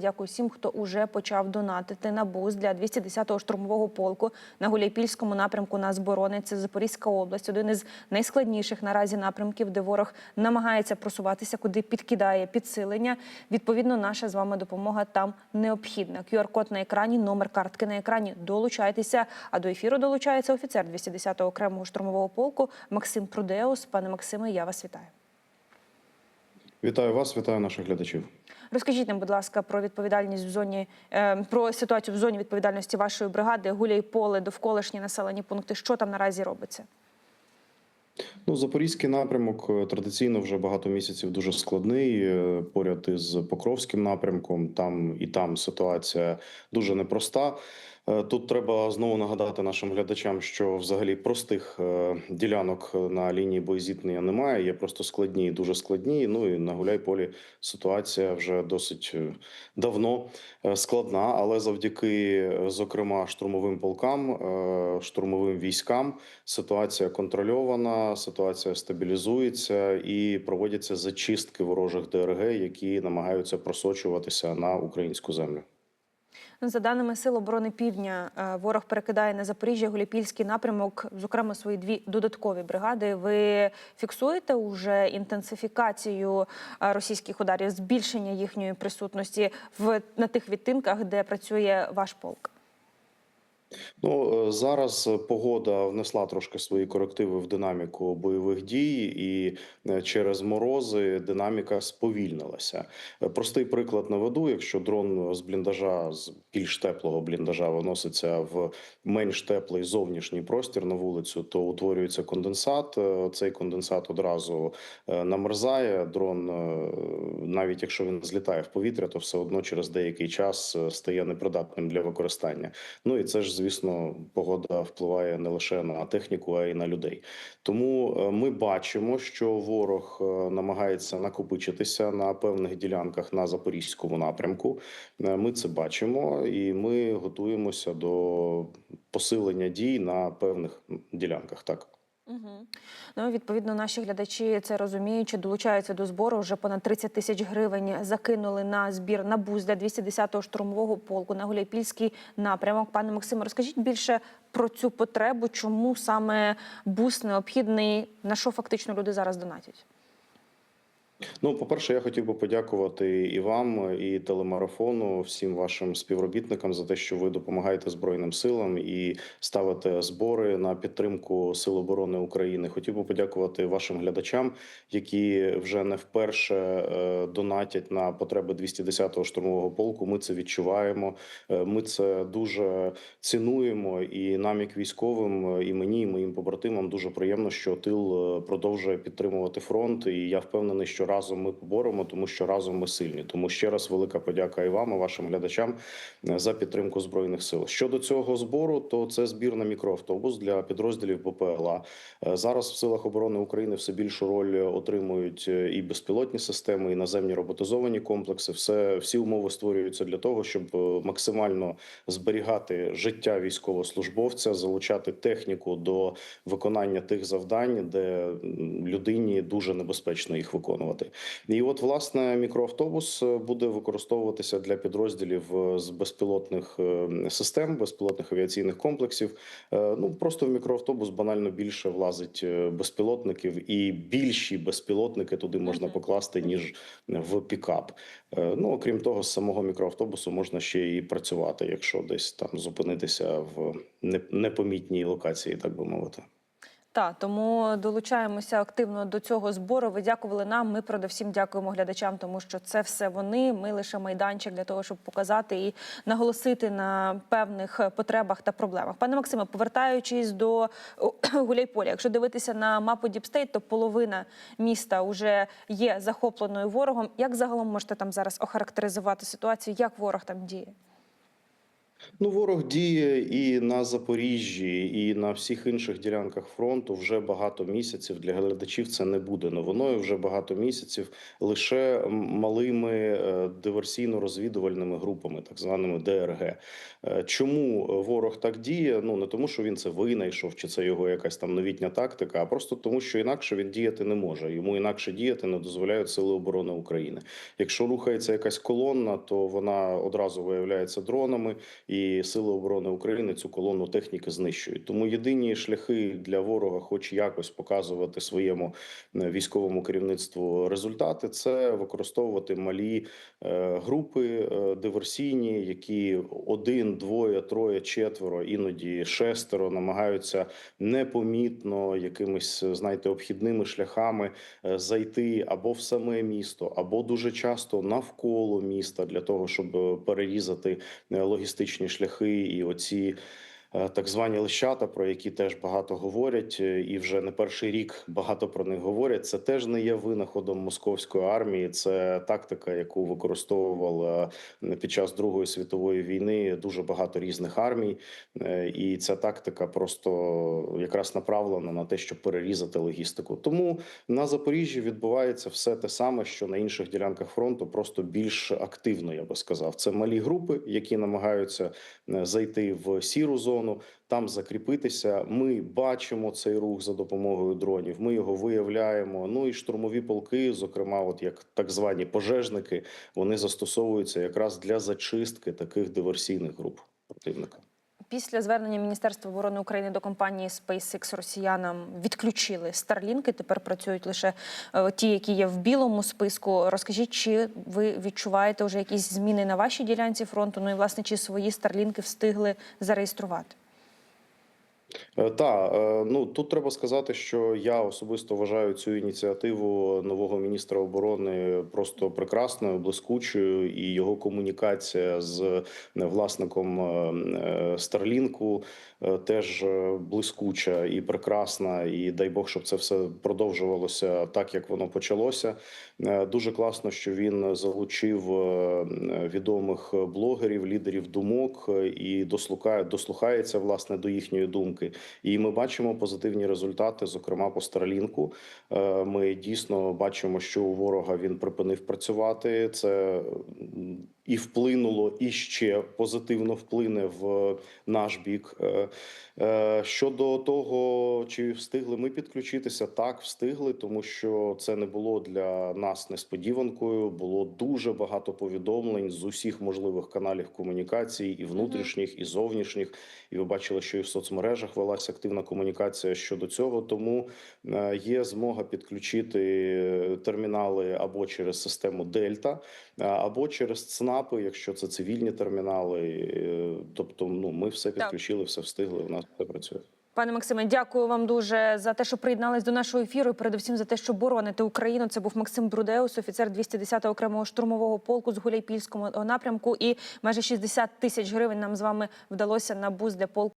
Дякую всім, хто уже почав донатити на бус для 210-го штурмового полку на Гуляйпільському напрямку на зборони. Це Запорізька область, один із найскладніших наразі напрямків, де ворог намагається просуватися, куди підкидає підсилення. Відповідно, наша з вами допомога там необхідна. QR-код на екрані, номер картки на екрані. Долучайтеся. А до ефіру долучається офіцер 210-го окремого штурмового полку Максим Прудеус. Пане Максиме, я вас вітаю. Вітаю вас, вітаю наших глядачів. Розкажіть нам, будь ласка, про відповідальність в зоні е, про ситуацію в зоні відповідальності вашої бригади, гуляй поле, довколишні населені пункти. Що там наразі робиться? Ну, запорізький напрямок е, традиційно вже багато місяців дуже складний. е, Поряд із Покровським напрямком. Там і там ситуація дуже непроста. Е, Тут треба знову нагадати нашим глядачам, що взагалі простих ділянок на лінії боєзіткнення немає. Є просто складні, дуже складні. Ну і на Гуляйполі ситуація вже досить давно складна, але завдяки, зокрема, штурмовим полкам, штурмовим військам, ситуація контрольована, ситуація стабілізується і проводяться зачистки ворожих ДРГ, які намагаються просочуватися на українську землю. За даними Сил оборони Півдня, е, ворог перекидає на Запоріжжя Гуляйпільський напрямок, зокрема свої дві додаткові бригади. Ви фіксуєте уже інтенсифікацію е, російських ударів, збільшення їхньої присутності в на тих відтинках, де працює ваш полк? Ну е, зараз погода внесла трошки свої корективи в динаміку бойових дій, і е, через морози динаміка сповільнилася. Е, Простий приклад наведу: якщо дрон з бліндажа з більш теплого бліндажа виноситься в менш теплий зовнішній простір на вулицю, то утворюється конденсат. Е, Цей конденсат одразу е, намерзає. Дрон, е, навіть якщо він злітає в повітря, то все одно через деякий час е, стає непридатним для використання. Ну і це ж, звісно, погода впливає не лише на техніку, а й на людей. Тому е, ми бачимо, що ворог е, намагається накопичитися на певних ділянках на запорізькому напрямку. Е, Ми це бачимо, і ми готуємося до посилення дій на певних ділянках. Так. Угу. Ну, відповідно, наші глядачі це розуміючи, долучаються до збору. Вже понад 30 тисяч гривень закинули на збір на буз для 210-го штурмового полку на Гуляйпільський напрямок. Пане Максиме, розкажіть більше про цю потребу, чому саме бус необхідний, на що фактично люди зараз донатять? Ну, по-перше, я хотів би подякувати і вам, і телемарафону, всім вашим співробітникам за те, що ви допомагаєте Збройним силам і ставите збори на підтримку Сил оборони України. Хотів би подякувати вашим глядачам, які вже не вперше е, донатять на потреби 210-го штурмового полку. Ми це відчуваємо. Е, Ми це дуже цінуємо. І нам, як військовим, і мені, і моїм побратимам, дуже приємно, що тил е, продовжує підтримувати фронт. І я впевнений, що разом ми поборемо, тому що разом ми сильні. Тому ще раз велика подяка і вам, і вашим глядачам е, за підтримку збройних сил. Щодо цього збору, то це збір на мікроавтобус для підрозділів БПЛА. Е, Зараз в силах оборони України все більшу роль отримують е, і безпілотні системи, і наземні роботизовані комплекси. Все всі умови створюються для того, щоб максимально зберігати життя військовослужбовця, залучати техніку до виконання тих завдань, де людині дуже небезпечно їх виконувати. І от власне мікроавтобус е, буде використовуватися для підрозділів е, з безпілотних е, систем, безпілотних авіаційних комплексів. Ну просто в мікроавтобус банально більше влазить безпілотників, і більші безпілотники туди можна покласти ніж в пікап. Ну окрім того, з самого мікроавтобусу можна ще і працювати, якщо десь там зупинитися в непомітній локації, так би мовити. Так, тому долучаємося активно до цього збору. Ви дякували нам. Ми передусім дякуємо глядачам, тому що це все вони. Ми лише майданчик для того, щоб показати і наголосити на певних потребах та проблемах. Пане Максиме, повертаючись до Гуляйполя, якщо дивитися на мапу Діпстейт, то половина міста вже є захопленою ворогом. Як загалом можете там зараз охарактеризувати ситуацію? Як ворог там діє? Ну, ворог діє і на Запоріжжі, і на всіх інших ділянках фронту вже багато місяців. Для глядачів це не буде новиною. Вже багато місяців лише малими е, диверсійно-розвідувальними групами, так званими ДРГ. Е, Чому ворог так діє? Ну не тому, що він це винайшов, чи це його якась там новітня тактика, а просто тому, що інакше він діяти не може. Йому інакше діяти не дозволяють сили оборони України. Якщо рухається якась колонна, то вона одразу виявляється дронами і сили оборони України цю колону техніки знищують. Тому єдині шляхи для ворога, хоч якось показувати своєму е, військовому керівництву результати, це використовувати малі е, групи е, диверсійні, які один, двоє, троє, четверо, іноді шестеро намагаються непомітно якимись, знаєте, обхідними шляхами зайти або в саме місто, або дуже часто навколо міста для того, щоб перерізати е, логістичні шляхи і оці. Е, Так звані лищата, про які теж багато говорять, е, і вже не перший рік багато про них говорять. Це теж не є винаходом московської армії. Це тактика, яку використовувала е, під час Другої світової війни дуже багато різних армій, і ця тактика просто якраз направлена на те, щоб перерізати логістику. Тому на Запоріжжі відбувається все те саме, що на інших ділянках фронту, просто більш активно, я би сказав. Це малі групи, які намагаються зайти в сіру зону, там закріпитися. Ми бачимо цей рух за допомогою дронів. Ми його виявляємо. Ну і штурмові полки, зокрема, от як так звані пожежники, вони застосовуються якраз для зачистки таких диверсійних груп противника. Після звернення Міністерства оборони України до компанії SpaceX росіянам відключили старлінки. Тепер працюють лише е, ті, які є в білому списку. Розкажіть, чи ви відчуваєте вже якісь зміни на вашій ділянці фронту? Ну і власне чи свої старлінки встигли зареєструвати? Так, ну тут треба сказати, що я особисто вважаю цю ініціативу нового міністра оборони просто прекрасною, блискучою, і його комунікація з е, власником Старлінку теж е, блискуча і прекрасна. І дай Бог, щоб це все продовжувалося так, як воно почалося. Е, Дуже класно, що він залучив е, відомих блогерів, лідерів думок е, і дослухає, дослухається власне до їхньої думки. І ми бачимо позитивні результати, зокрема по Старлінку. Е, Ми дійсно бачимо, що у ворога він припинив працювати. Це і вплинуло, і ще позитивно вплине в наш бік. Е, е, Щодо того, чи встигли ми підключитися, так встигли, тому що це не було для нас несподіванкою. Було дуже багато повідомлень з усіх можливих каналів комунікації, і внутрішніх, і зовнішніх. І ви бачили, що і в соцмережах велася активна комунікація щодо цього. Тому е, є змога підключити термінали або через систему Дельта, е, або через ЦНАПи, якщо це цивільні термінали. Е, Тобто, ну ми все підключили, все встигли. У нас все працює. Пане Максиме, дякую вам дуже за те, що приєднались до нашого ефіру. і Передусім за те, що бороните Україну. Це був Максим Брудеус, офіцер 210-го окремого штурмового полку з Гуляйпільського напрямку. І майже 60 тисяч гривень нам з вами вдалося на бус для полку.